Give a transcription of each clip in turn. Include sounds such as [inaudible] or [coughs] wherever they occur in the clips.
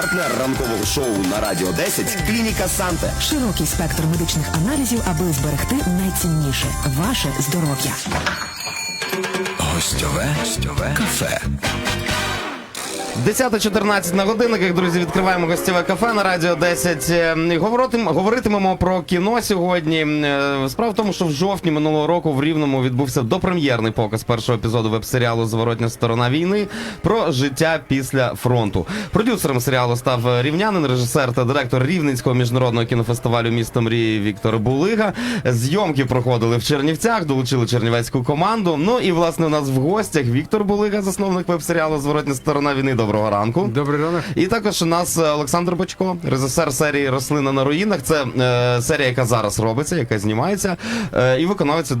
Партнер ранкового шоу на Радіо 10 клініка Санте. Широкий спектр медичних аналізів, аби зберегти найцінніше ваше здоров'я. Гостьове, гостьове кафе. 10.14 на годинниках, друзі, відкриваємо гостєве кафе на радіо 10. Е, Говоритим, говоритимемо про кіно сьогодні. Е, Справа в тому, що в жовтні минулого року в Рівному відбувся допрем'єрний показ першого епізоду веб-серіалу Зворотня сторона війни про життя після фронту. Продюсером серіалу став рівнянин, режисер та директор Рівненського міжнародного кінофестивалю Місто мрії Віктор Булига. Зйомки проходили в Чернівцях, долучили чернівецьку команду. Ну і власне у нас в гостях Віктор Булига, засновник веб-серіалу Зворотня сторона війни. Доброго ранку. Добрий ранок. І також у нас е, Олександр Бочко, режисер серії Рослина на руїнах. Це е, серія, яка зараз робиться, яка знімається, е, і виконавець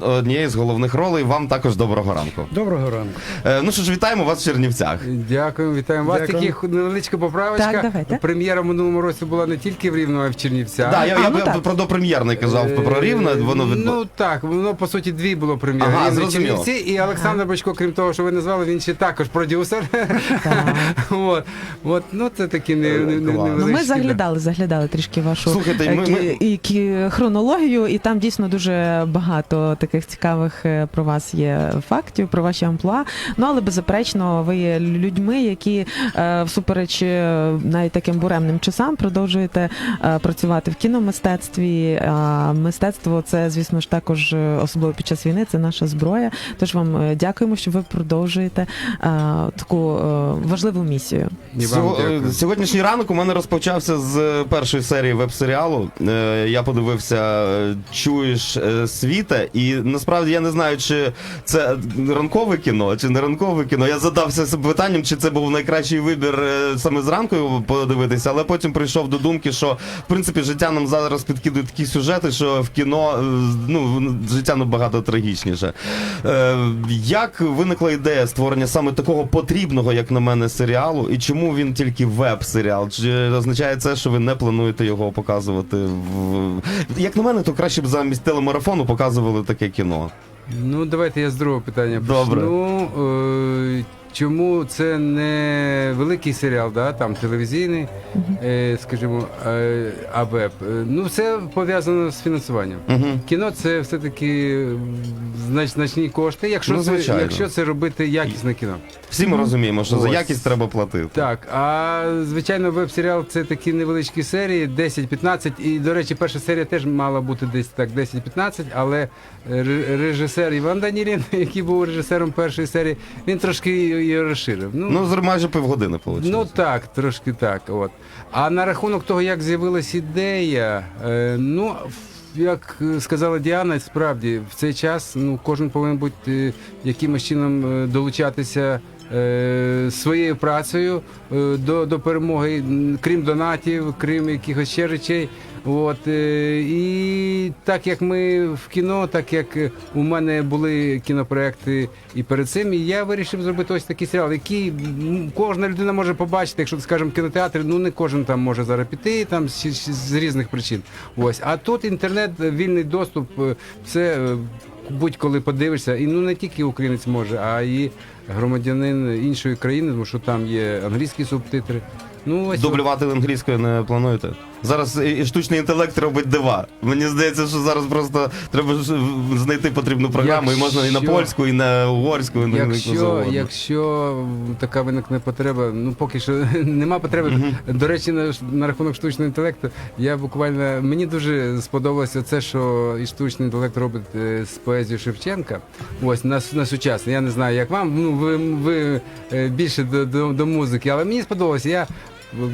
однієї з головних ролей. Вам також доброго ранку. Доброго ранку. Е, ну що ж, вітаємо вас в Чернівцях. Дякую, вітаємо вас. Х- невеличка поправочка. Так, давайте. Прем'єра в минулому році була не тільки в Рівному, а й в Чернівцях. Да, я, А, я, ну я так. про допрем'єрний казав Е, про рівне. Воно від... Ну так, воно по суті дві було прем'єри. Ага, Чернівці і Олександр Бочко, крім того, що ви назвали, він ще також продюсер. [laughs] [laughs] От, от, ну це такі не, не, не. Ну, ми да. заглядали, заглядали трішки вашу Слухайте, е, ми- кі- ми- і кі- хронологію, і там дійсно дуже багато таких цікавих е, про вас є фактів, про ваші амплуа. Ну але беззаперечно, ви є людьми, які е, всупереч е, навіть таким буремним часам продовжуєте е, працювати в кіномистецтві. А мистецтво це, звісно ж, також е, особливо під час війни, це наша зброя. Тож вам е, дякуємо, що ви продовжуєте е, таку е, важливу місію. Е, Сьогоднішній ранок у мене розпочався з е, першої серії веб-серіалу. Е, Я подивився е, Чуєш е, світа, і насправді я не знаю, чи це ранкове кіно, чи не ранкове кіно. Я задався себе питанням, чи це був найкращий вибір е, саме зранку його подивитися, але потім прийшов до думки, що в принципі життя нам зараз підкидує такі сюжети, що в кіно е, ну життя набагато трагічніше. Е, Як виникла ідея створення саме такого потрібного, як на мене, серіалу, і чому він тільки веб-серіал? Чи означає це, що ви не плануєте його показувати в як на мене, то краще б замість телемарафону показували таке кіно. Ну, давайте я з другого питання Добре. почну. Е, Чому це не великий серіал, да, там телевізійний, е, скажімо, е, а веб? Е, Ну, це пов'язано з фінансуванням. Кіно це все-таки знач, значні кошти, якщо, Ну, це, звичайно. якщо це робити якісне кіно. Всі ми розуміємо, що за Ось. якість треба платити. Так, а звичайно, веб-серіал це такі невеличкі серії, 10-15. І, до речі, перша серія теж мала бути десь так 10-15, але ре- режисер Іван Данілін, [laughs] який був режисером першої серії, він трошки її розширив. Ну, з- майже півгодини вийшло. Ну так, трошки так. От. А на рахунок того, як з'явилась ідея, е, ну. в- Як е, сказала Діана, справді в цей час ну, кожен повинен бути е, якимось чином е, долучатися е, своєю працею е, до, до перемоги, м, крім донатів, крім якихось ще речей. От, е, і так як ми в кіно, так як у мене були кінопроекти і перед цим, я вирішив зробити ось такий серіал, який кожна людина може побачити, якщо скажімо, в кінотеатрі, ну не кожен там може зараз піти там з, різних причин. Ось, а тут інтернет, вільний доступ, е, це е, будь-коли подивишся, і ну не тільки українець може, а і громадянин іншої країни, тому що там є англійські субтитри. Ну ось Дублювати англійською не плануєте? Зараз і штучний інтелект робить дива. Мені здається, що зараз просто треба знайти потрібну програму, і можна і на польську, і на угорську, і на Якщо, якщо така виникне потреба, ну поки що [laughs] нема потреби. До речі, на, на рахунок штучного інтелекту, я буквально мені дуже сподобалося це, що і штучний інтелект робить е, з поезією Шевченка. Ось на, на сучасне. Я не знаю, як вам. Ну ви, ви е, більше до, до, до музики, але мені сподобалося. Я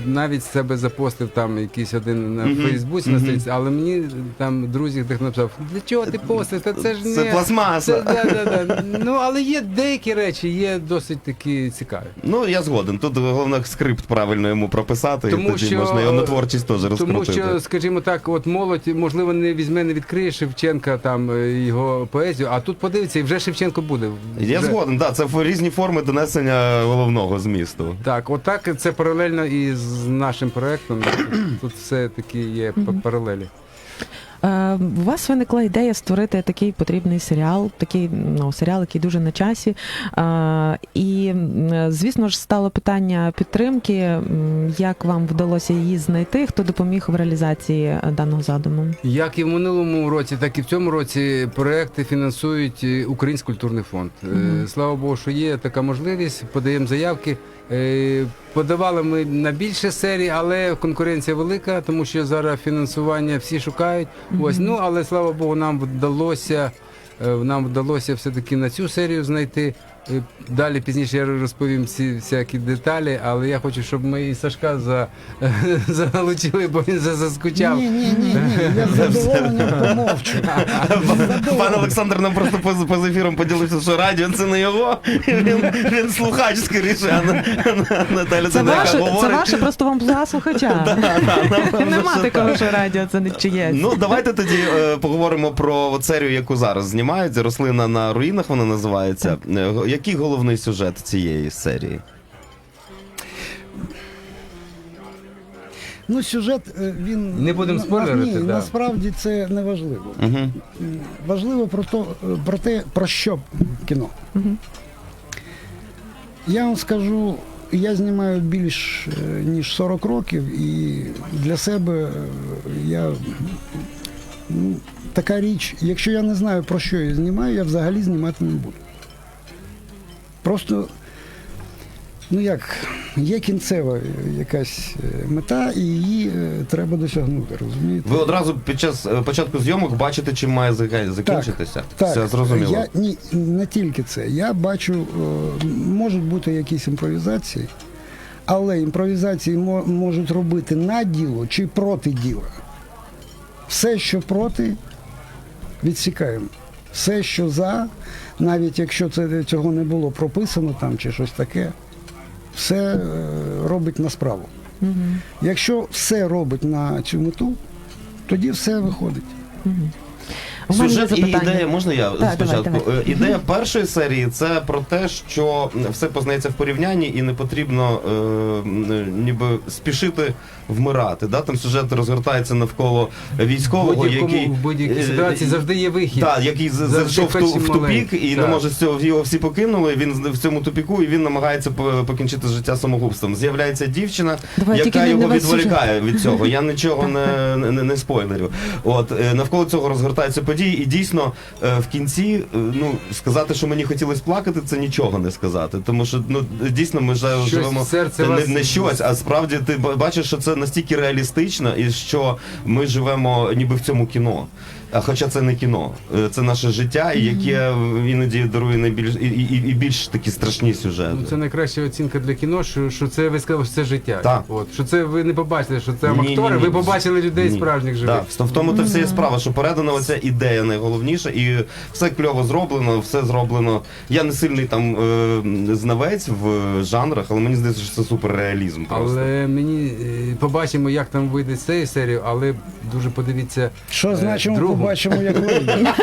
навіть себе запостив там якийсь один на Мгм. Фейсбуці на Мгм. сторінці, але мені там друзі хтось написав, для чого ти постив? Та це ж Це пластмаса. це, да, да, да. Ну, але є деякі речі, є досить такі цікаві. Ну, я згоден. Тут головне скрипт правильно йому прописати, Тому і тоді що- можна його на творчість теж Тому розкрутити. що, скажімо так, от молодь, можливо, не візьме, не відкриє Шевченка там е, його поезію, а тут подивиться, і вже Шевченко буде. Я Вже- згоден, так, це різні форми донесення головного змісту. Так, отак це паралельно і з нашим проектом. Тут все таки є паралелі. Е, У вас виникла ідея створити такий потрібний серіал, такий ну, серіал, який дуже на часі. Е, І, звісно ж, стало питання підтримки. Як вам вдалося її знайти? Хто допоміг в реалізації е, даного задуму? Як і в минулому році, так і в цьому році проекти фінансують Український культурний фонд. Мгм. Слава Богу, що є така можливість. Подаємо заявки. Подавали ми на більше серій, але конкуренція велика, тому що зараз фінансування всі шукають. Ось ну але слава Богу, нам вдалося. е, Нам вдалося все-таки на цю серію знайти. Е, Далі пізніше я розповім ці всякі деталі, але я хочу, щоб ми і Сашка за, [laughs] залучили, бо він за- заскучав. Ні, ні, ні, ні. Я з [laughs] задоволенням помовчу. [laughs] Пан Олександр нам просто поза, поза ефіром поділився, що радіо це не його. Він, він слухач скоріше, а Наталя Це ваше, це говорить. ваше просто вам плуга слухача. Нема такого, що радіо це не чиєсь. Ну, давайте тоді е, поговоримо про от серію, яку зараз знімають. Рослина на руїнах вона називається. Е, Який головний сюжет цієї серії? Ну, сюжет е, він. Не будемо на- Ні, да. насправді це не важливо. Угу. Важливо про, то, про те, про що кіно. Мгм. Я вам скажу, я знімаю більш е, ніж 40 років, і для себе е, я. Ну, така річ, якщо я не знаю про що я знімаю, я взагалі знімати не буду. Просто, ну як, є кінцева якась е, мета, і її е, треба досягнути, розумієте? Ви одразу під час е, початку зйомок бачите, чим має закінчитися. Так, Все зрозуміло. Я, ні, не тільки це. Я бачу, е, можуть бути якісь імпровізації, але імпровізації мо- можуть робити на діло чи проти діла. Все, що проти, відсікаємо. Все, що за, навіть якщо це цього не було прописано там чи щось таке, все е, робить на справу. Угу. Якщо все робить на цю мету, тоді все виходить. У мене є Сюжет і ідея, можна я Так, спочатку? давай, давай. Е, Ідея першої серії це про те, що все познається в порівнянні і не потрібно е, ніби спішити вмирати. Да? Там сюжет розгортається навколо військового, який в будь-якій е, ситуації завжди є вихід. Так, який зайшов в, ту, в тупік і не може з цього його всі покинули. Він в цьому тупіку і він намагається по- покінчити життя самогубством. З'являється дівчина, Давай, яка його весь сюжет. відволікає від цього. Я нічого не, не, не спойлерю. От е, навколо цього розгортаються події, і дійсно е, в кінці е, ну сказати, що мені хотілося плакати, це нічого не сказати. Тому що ну дійсно ми вже Щось живемо серце не, вас- не щось, а справді ти бачиш, що це настільки реалістично, і що ми живемо ніби в цьому кіно. А хоча це не кіно, Е, це наше життя, яке іноді дарує найбільш і, і, і більш такі страшні сюжети. Ну, це найкраща оцінка для кіно, що, що це ви сказали, що це життя. Так. От, що це ви не побачили, що це Ні, ні, актори, ні. ви побачили людей Ні. справжніх живих. Так, в тому то все є справа, що передана оця ідея найголовніша, і все кльово зроблено, все зроблено. Я не сильний там е, знавець в жанрах, але мені здається, що це суперреалізм. Просто. Але мені е, побачимо, як там вийде з цієї серії, але дуже подивіться. Що значимо. Побачимо, як вийде. [laughs]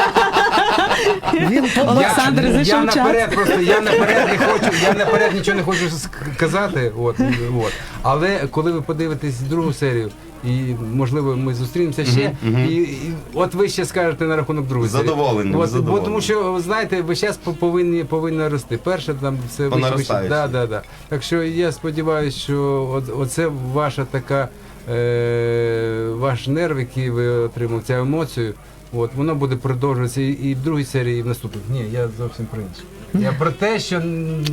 Він. Олександр, я, зайшов я час. наперед просто я наперед не хочу, я наперед нічого не хочу сказати. От, от. Але коли ви подивитесь другу серію, і можливо ми зустрінемося ще, мгм. І, і от ви ще скажете на рахунок другої серії. Задоволенням, От, бо тому що знаєте, ви зараз повинні повинні рости. Перше там все По вище, вище. наростаючій. Да, да, да. Так що я сподіваюся, що от, оце ваша така. Е, ваш нерв, який ви отримав, цю емоцію, от воно буде продовжуватися і, і в другій серії, і в наступних. Ні, я зовсім про інше. Я про те, що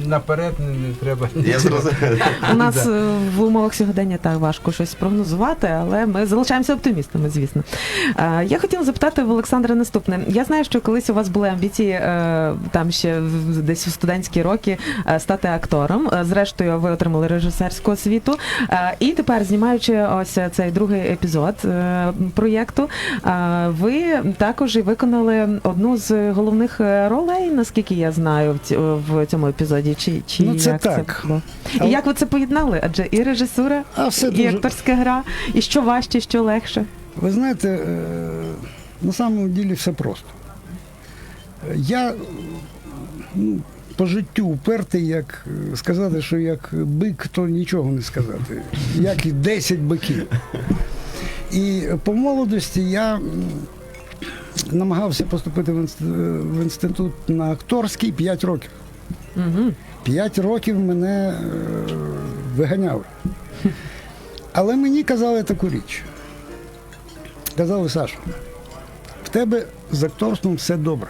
наперед не, не треба. Я зрозумів. У нас е, в умовах сьогодення так важко щось прогнозувати, але ми залишаємося оптимістами, звісно. Е, Я хотіла запитати в Олександра наступне. Я знаю, що колись у вас були амбіції е, там ще в- десь у студентські роки е, стати актором. Е, Зрештою, ви отримали режисерську освіту. Е, І тепер, знімаючи ось цей другий епізод е, проєкту, е, ви також і виконали одну з головних е, ролей, наскільки я знаю, в цьому епізоді. Чи, чи Ну, це як так. було? І Але- як ви це поєднали? Адже і режисура, А все і дуже. акторська гра, і що важче, що легше. Ви знаєте, е, на самому ділі все просто. Я ну, по життю упертий, як е, сказати, що як бик, то нічого не сказати. Як і 10 биків. І по молодості я намагався поступити в інст- в інститут на акторський 5 років. Угу. 5 років мене е, виганяли. Але мені казали таку річ. Казали, Саша, в тебе з акторством все добре.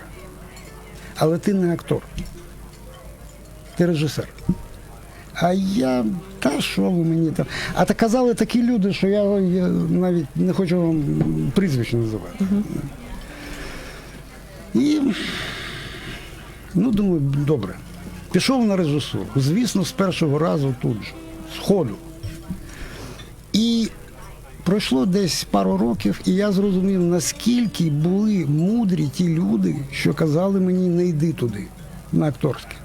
Але ти не актор. Ти режисер. А я, та що ви мені там. А так казали такі люди, що я, навіть не хочу вам прізвище називати. І ну, думаю, добре. Пішов на режисуру. Звісно, з першого разу тут же, з ходу. І пройшло десь пару років, і я зрозумів, наскільки були мудрі ті люди, що казали мені не йди туди, на акторське.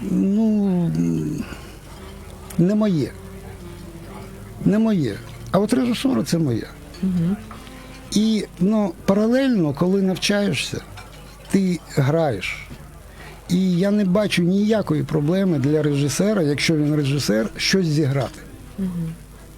Ну, не моє. Не моє. А от режисура це моє. І ну, паралельно, коли навчаєшся, ти граєш. І я не бачу ніякої проблеми для режисера, якщо він режисер, щось зіграти.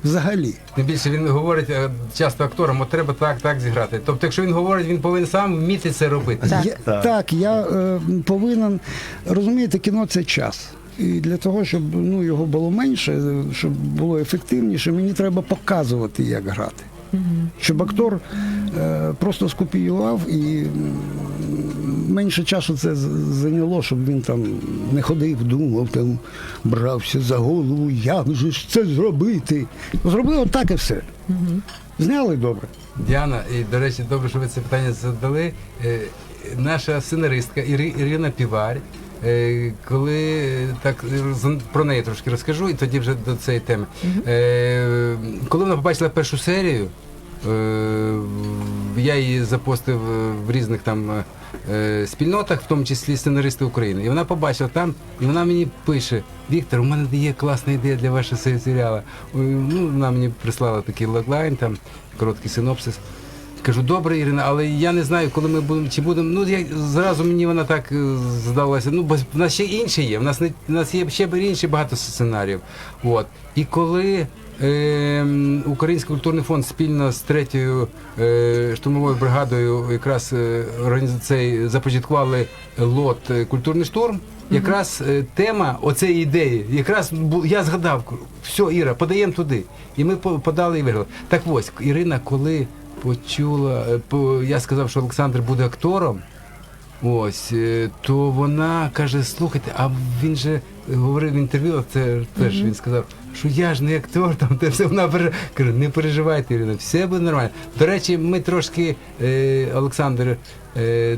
Взагалі. Тим більше він говорить е, часто акторам, от треба так, так зіграти. Тобто, якщо він говорить, він повинен сам вміти це робити. Так. Я, Так. так, я е, повинен розумієте, кіно це час. І для того, щоб ну, його було менше, щоб було ефективніше, мені треба показувати, як грати. Щоб актор е, просто скопіював і менше часу це зайняло, щоб він там не ходив, думав, там брався за голову, як же ж це зробити. Зробив отак і все. Зняли добре. Діана, і до речі, добре, що ви це питання задали. Е, Наша сценаристка Іри- Ірина Піварь. Е, Коли так про неї трошки розкажу, і тоді вже до цієї теми. Е, Коли вона побачила першу серію, е, я її запостив в різних там спільнотах, в тому числі сценаристи України. І вона побачила там, і вона мені пише: Віктор, у мене є класна ідея для вашого серіалу. Ну, вона мені прислала такий логлайн, там короткий синопсис. Кажу, добре, Ірина, але я не знаю, коли ми будемо чи будемо. Ну я зразу мені вона так е, здалася. Ну, бо в нас ще інші є. В нас не в нас є ще інші багато сценаріїв. От. І коли е, Український культурний фонд спільно з третьою е, штурмовою бригадою якраз е, цей започаткували лот е, культурний штурм. Якраз тема оцеї ідеї, якраз я згадав, все, Іра, подаємо туди. І ми по- подали і виграли. Так ось, Ірина, коли почула, е, я сказав, що Олександр буде актором. Ось, е, то вона каже: слухайте, а він же говорив в інтерв'ю, це теж він сказав, що я ж не актор, там те все вона пере... каже, не переживайте, Ірина, все буде нормально. До речі, ми трошки, е, Олександр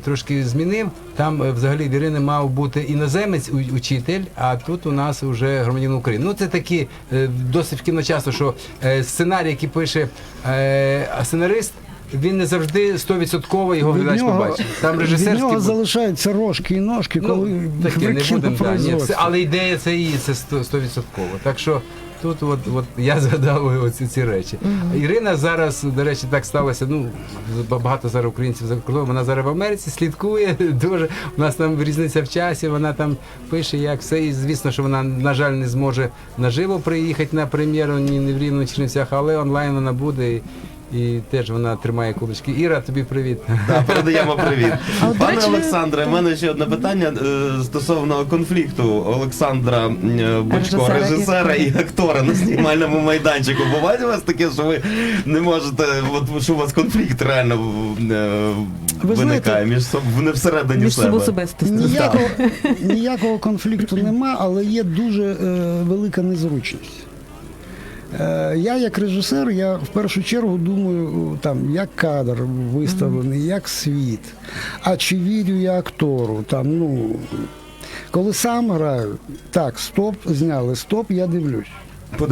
трошки змінив. Там е, взагалі в Ірини мав бути іноземець учитель, а тут у нас вже громадянин України. Ну це такі е, досить в кіночасу, що е, сценарій, який пише е, сценарист. Він не завжди 100% його глядач побачить. Там від режисерський нього залишаються рожки і ножки, коли Ну, таке не будемо, да, ні, все, але ідея це її, це 100%. Так що тут от, от я [laughs] згадав оці ці речі. Ірина зараз, до речі, так сталося. Ну багато зараз українців за кордоном. Вона зараз в Америці слідкує [laughs] дуже. У нас там різниця в часі. Вона там пише, як все. І звісно, що вона на жаль не зможе наживо приїхати на прем'єру ні не в рівно Чернівцях, але онлайн вона буде. І, теж вона тримає кулачки. Іра, тобі привіт. Да, передаємо привіт. [laughs] Пане Олександре, в мене ще одне питання е, стосовно конфлікту Олександра е, Бучко, Режисера і режисера і актора на знімальному майданчику. Буває у вас таке, що ви не можете, от що у вас конфлікт реально е, Ви виникає знаєте, між соб- не всередині Між себе. Ніякого, ніякого конфлікту нема, але є дуже е, велика незручність. Е, я як режисер, я в першу чергу думаю, там, як кадр виставлений, як світ. А чи вірю я актору? Там, ну, коли сам граю, так, стоп, зняли, стоп, я дивлюсь.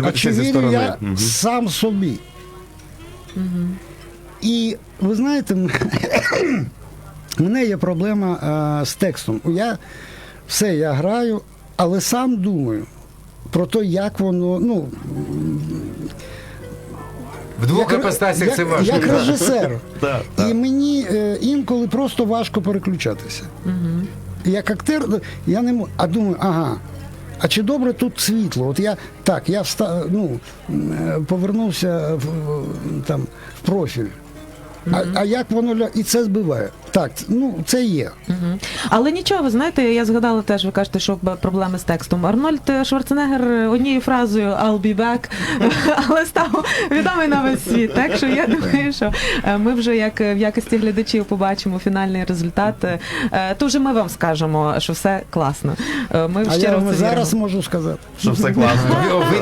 А чи зі вірю сторони. я Мгм. сам собі? І ви знаєте, у [coughs] мене є проблема а, з текстом. Я все, я граю, але сам думаю про те, як воно, ну, В двох як, це важко. як режисер. [laughs] І мені е, інколи просто важко переключатися. Як актер, я не можу. А думаю, ага. А чи добре тут світло? От я так, я вста, ну, е, повернувся в, там, в профіль. А, а як воно ля- і це збиває? Так, ну це є. Мгм. Але нічого, ви знаєте, я згадала теж, ви кажете, що проблеми з текстом. Арнольд Шварценеггер однією фразою I'll be back, [laughs] але став відомий на весь світ. Так що я думаю, що е, ми вже як в якості глядачів побачимо фінальний результат. Е, То вже ми вам скажемо, що все класно. Е, Ми А я вам зараз можу сказати. Що все класно. [laughs] Ви?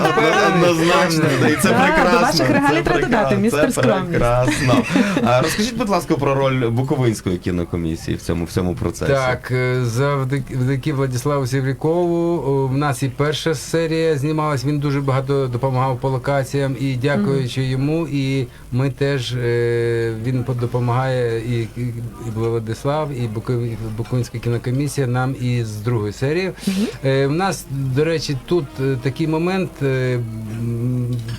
Однозначно, і це прекрасно. до ваших регалій треба додати, містер Скромність. Прекрасно. Розкажіть, будь ласка, про роль Буковинської кінокомісії в цьому всьому процесі. Так, е, завдяки Владиславу Сіврікову в нас і перша серія знімалась. Він дуже багато допомагав по локаціям, і дякуючи йому, і ми теж е, він допомагає і, Владислав, і Буковинська кінокомісія нам і з другої серії. Е, в нас, до речі, тут е, такий момент е,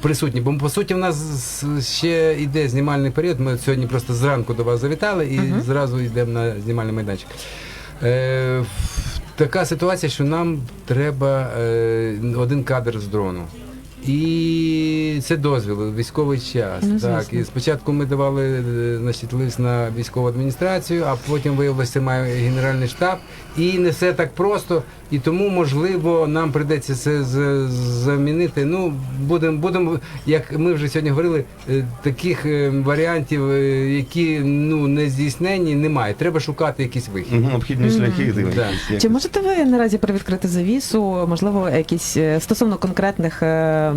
присутній, бо по суті в нас ще йде знімальний період. Ми сьогодні просто зранку до вас завітали і зразу йдемо на знімальний майданчик. Е, така ситуація, що нам треба е, один кадр з дрону. І це дозвіл, військовий час. Ну, так. І спочатку ми давали е, значить, лист на військову адміністрацію, а потім виявилося, має генеральний штаб. І не все так просто. І тому, можливо, нам прийдеться це з- замінити. Ну, будемо, будемо, як ми вже сьогодні говорили, е, таких е, варіантів, е, які ну, не здійснені, немає. Треба шукати якийсь вихід. Мгм, Обхідні шляхи. ти Да. якісь, Чи можете ви наразі привідкрити завісу, можливо, якісь стосовно конкретних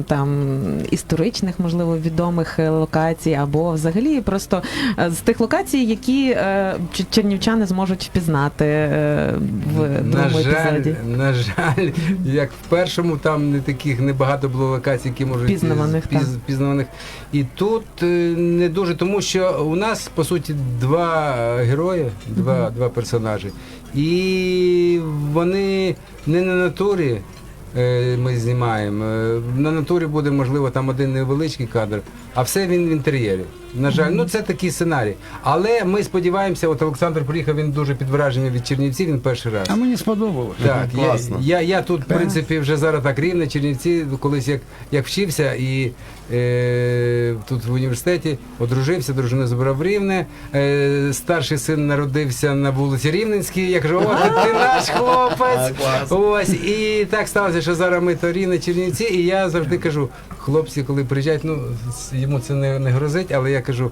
там історичних, можливо, відомих локацій, або взагалі просто з тих локацій, які чернівчани зможуть впізнати в на другому жаль, епізоді? на жаль, як в першому, там не таких небагато було локацій, які можуть Пізнаваних, піз- так. пізнаваних. І тут е, не дуже, тому що у нас по суті два е, герої, два, два персонажі, і вони не на натурі. Е, Ми знімаємо. Е, На натурі буде, можливо, там один невеличкий кадр, а все він в інтер'єрі. На жаль, ну це такий сценарій. Але ми сподіваємося, от Олександр приїхав, він дуже під враженням від Чернівців, він перший раз. А мені сподобалось. Так, я, я, я тут, в принципі, вже зараз так рівне, Чернівці, колись як, як вчився і е, тут в університеті одружився, дружину забрав в Рівне. Е, старший син народився на вулиці Рівненській. Я кажу, о, ти наш [laughs] хлопець. Ось, і так сталося, що зараз ми торі на Чернівці, і я завжди кажу, хлопці, коли приїжджають, ну йому це не, не грозить, але я кажу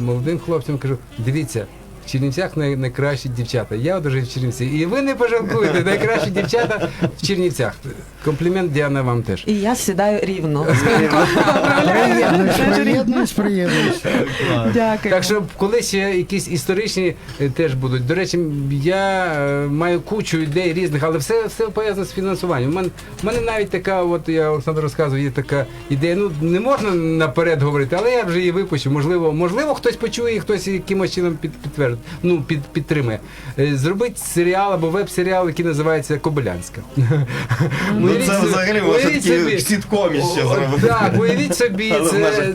молодим хлопцям, кажу, дивіться. В Чернівцях най- найкращі дівчата. Я одружив в Чернівці. І ви не пожалкуєте, найкращі дівчата в Чернівцях. Комплімент Діана вам теж. І я сідаю рівно. Приєднуюсь, приєднуюсь, приєднуюсь. Дякую. Так що коли ще якісь історичні е, теж будуть. До речі, я е, маю кучу ідей різних, але все, все пов'язано з фінансуванням. У мене, у мене навіть така, от я Олександр розказував, є така ідея. Ну не можна наперед говорити, але я вже її випущу. Можливо, можливо, хтось почує, і хтось якимось чином під, підтвердить, ну під, підтримує. Е, Зробити серіал або веб-серіал, який називається Кобилянська. Ну Уявіть це взагалі такі собі. сіткомі ще зробити. Так, уявіть собі, це,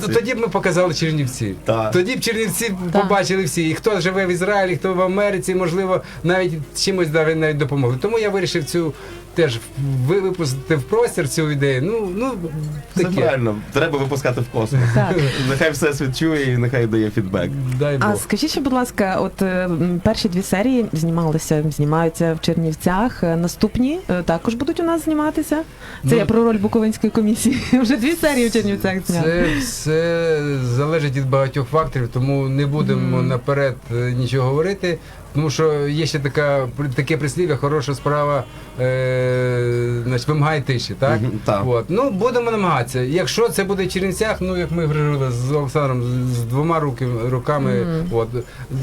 це тоді б ми показали Чернівці. Так. Тоді б Чернівці Так. побачили всі. І хто живе в Ізраїлі, хто в Америці, можливо, навіть чимось навіть, навіть допомогли. Тому я вирішив цю теж ви- випустити в простір цю ідею. Ну, ну Це таке. правильно. Треба випускати в космос. Так. Нехай все свідчує і нехай дає фідбек. Дай А скажіть, ще, будь ласка, от е, м, перші дві серії знімалися, знімаються в Чернівцях. Е, Наступні е, також будуть у нас зніматися. Це Ну, я про роль Буковинської комісії. [laughs] Вже дві серії в Чернівцях зняли. Це все залежить від багатьох факторів, тому не будемо наперед е, нічого говорити. Тому що є ще така таке прислів'я, хороша справа е, значить, вимагає тиші, так? Мгм, так. От. Ну, будемо намагатися. Якщо це буде в Чернівцях, ну як ми говорили з Олександром, з, з двома руки, руками. От.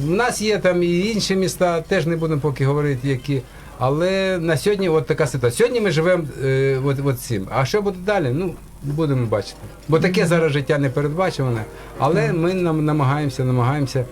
У нас є там і інші міста, теж не будемо поки говорити, які. Але на сьогодні от така ситуація. Сьогодні ми живемо е, от, от цим. А що буде далі? Ну, будемо бачити. Бо таке зараз життя не передбачуване. Але ми нам намагаємося, намагаємося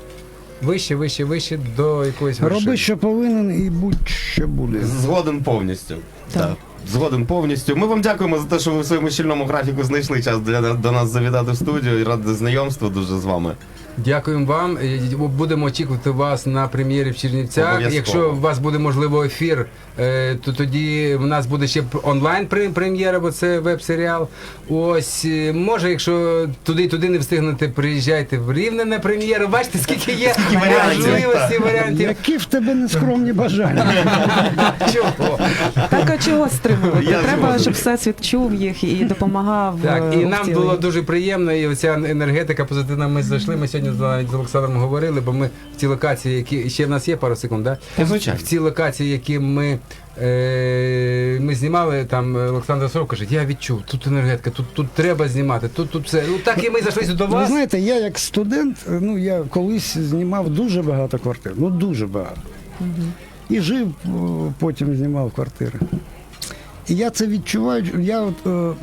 вище, вище, вище до якоїсь вершини. Роби, що повинен, і будь що буде. Згоден повністю. Так. Так. Згоден повністю. Ми вам дякуємо за те, що ви в своєму щільному графіку знайшли час для до нас завітати в студію і ради знайомству дуже з вами. Дякуємо вам. Е, Будемо очікувати вас на прем'єрі в Чернівцях. Обов'язково. Якщо у вас буде можливо ефір, е, то тоді в нас буде ще онлайн прем'єра, бо це веб-серіал. Ось е, може, якщо туди туди не встигнете, приїжджайте в Рівне на прем'єру. Бачите, скільки є можливостей варіантів. Які в тебе нескромні бажання? [laughs] Чого? Так а чого стримувати? Треба, щоб всесвіт чув їх і допомагав. Так, і нам було дуже приємно, і оця енергетика позитивна. Ми зайшли. Ми сьогодні навіть з Олександром говорили, бо ми в ці локації, які ще в нас є пару секунд, да? Звичайно. в ці локації, які ми, е, ми знімали, там Олександр Сорок каже, я відчув, тут енергетика, тут, тут треба знімати, тут, тут все. Ну так і ми зайшли до Ви вас. знаєте, я як студент, ну я колись знімав дуже багато квартир, ну дуже багато. І жив, о, потім знімав квартири. І я це відчуваю. Я от е,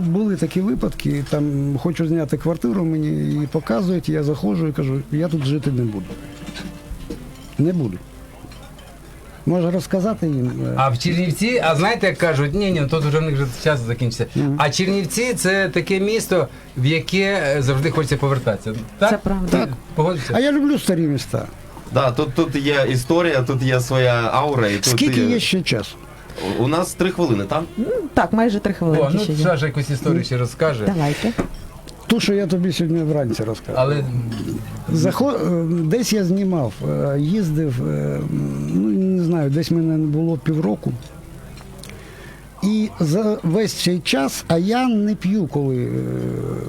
були такі випадки, там хочу зняти квартиру, мені і показують, я заходжу і кажу, я тут жити не буду. Не буду. Може розказати їм? е, А в Чернівці, а знаєте, як кажуть, ні, ні, тут вже в них вже час закінчиться. А Чернівці це таке місто, в яке е, завжди хочеться повертатися. Так? Це правда. Так. Погоджуєшся? А я люблю старі міста. Да, тут, тут є історія, тут є своя аура. І тут Скільки є ще часу? У нас три хвилини, так? Так, майже три О, хвилинки ну ще є. Саша якусь історію ще розкаже. Давайте. Ту, що я тобі сьогодні вранці розказав. Але Заход... е, Десь я знімав, е, їздив, е, ну не знаю, десь мене не було півроку. І за весь цей час, а я не п'ю, коли е,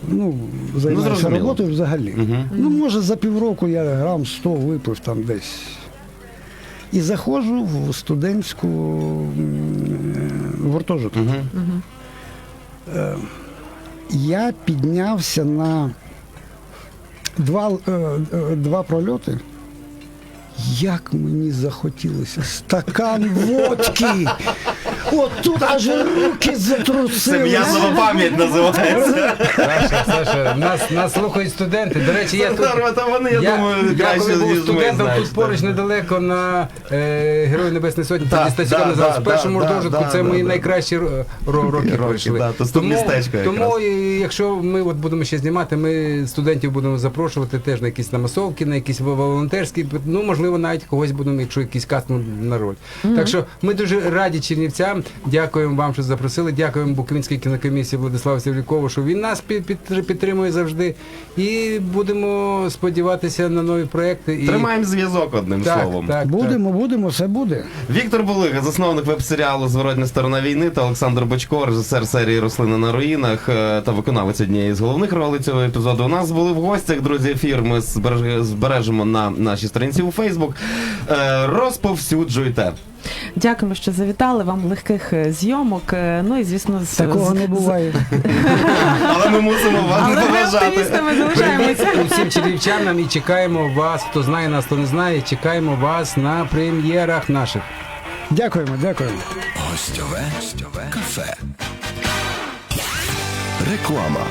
ну, займаюся зрозуміло. роботою взагалі. Угу. Ну, може, за півроку я грам 100 випив там десь. І заходжу в студентську гуртожитку. е. Угу. Я піднявся на два, е, е, два прольоти. Як мені захотілося стакан водки. От тут аж руки Це затрусили. м'язова пам'ять називається. Саша, Саша, нас, нас слухають студенти. До речі, я тут. Здорово, та вони, я, Я, думаю, я краще коли був ніж ми, студентом, знаєш, тут поруч так. недалеко на е, Герої Небесної Сотні, Да, тоді Стасюка да, В першому да, гуртожитку да, це да, мої да. найкращі ро- ро- роки Роки, пройшли. да, то тут містечко якраз. тому і якщо ми от будемо ще знімати, ми студентів будемо запрошувати теж на якісь намасовки, на якісь волонтерські, ну можливо, навіть когось будемо, якщо якийсь кастинг на роль. Так що ми дуже раді Чернівцям. Дякуємо вам, що запросили. Дякуємо Буковинській кінокомісії Владиславу Севрюкову, що він нас під, під- підтримує завжди. І будемо сподіватися на нові проекти. І... Тримаємо зв'язок одним так, словом. Так, так. Будемо, будемо, все буде. Віктор Булига, засновник веб-серіалу Зворотня сторона війни та Олександр Бочко, режисер серії Рослина на руїнах е, та виконавець однієї з головних ролей цього епізоду. У нас були в гостях, друзі, ефір. Ми збереж- збережемо на нашій сторінці у Фейсбук. Е, Розповсюджуйте. Дякуємо, що завітали. Вам легких е, зйомок. Е, Ну і звісно, з Такого з- не буває. [laughs] Але ми мусимо вам Але ми побажати. оптимістами залишаємося. Усім чернівчанам і чекаємо вас. Хто знає нас, хто не знає, чекаємо вас на прем'єрах наших. Дякуємо, дякуємо. Гостьове, гостьове кафе. Реклама.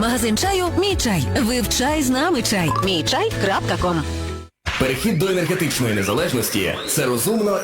Магазин чаю Мій чай. Вивчай з нами чай. Мій чай.ком Перехід до енергетичної незалежності. Це розумно